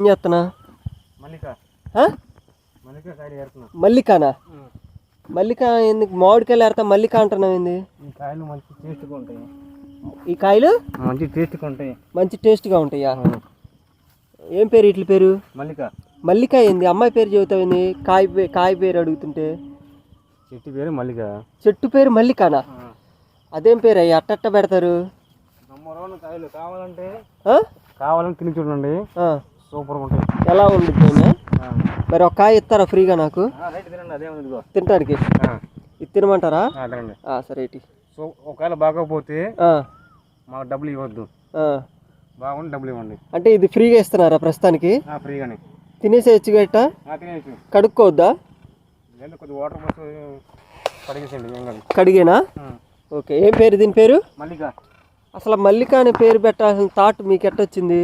ఏం చేస్తున్నా? మల్లికానా? మల్లిక ఎందుకు మామిడికాయలు ఏరతా మల్లిక అంటున్నావు ఏంది? ఈ కాయలు మంచి టేస్ట్గా ఉంటాయి. ఈ కాయలు? మంచి టేస్ట్గా ఉంటాయి. మంచి టేస్ట్గా ఉంటాయా? ఏం పేరు ఇట్ల పేరు? మల్లిక. మల్లిక ఏంది? అమ్మాయి పేరు చెబుతావు కాయ కాయ పేరు అడుగుతుంటే. చెట్టు పేరు మల్లిక. చెట్టు పేరు మల్లికానా? అదేం పేరు? అయ్యి అట్టట్ట పెడతారు. కావాలంటే? కావాలని తిని చూడండి. ఆ. సూపర్గా ఉంటాయి ఎలా ఉండిద్ది మరి ఒక కాయ ఇస్తారా ఫ్రీగా నాకు? తినడానికి ఇది తినమంటారా? సరే ఇటు. సో ఒకవేళ బాగోకపోతే మాకు డబ్బులు ఇవ్వద్దు. బాగుండి డబ్బులు ఇవ్వండి. అంటే ఇది ఫ్రీగా ఇస్తున్నారా ప్రస్తుతానికి? ఫ్రీగానే. తినేసేయచ్చు గట్ట కడుక్కోవద్దా? కొద్దిగా వాటర్ పోసి కడిగేసేయండి కడిగేనా. ఓకే ఏం పేరు దీని పేరు? మల్లిక. అసలు మల్లిక అనే పేరు పెట్టాల్సిన థాట్ మీకు ఎట్టొచ్చింది?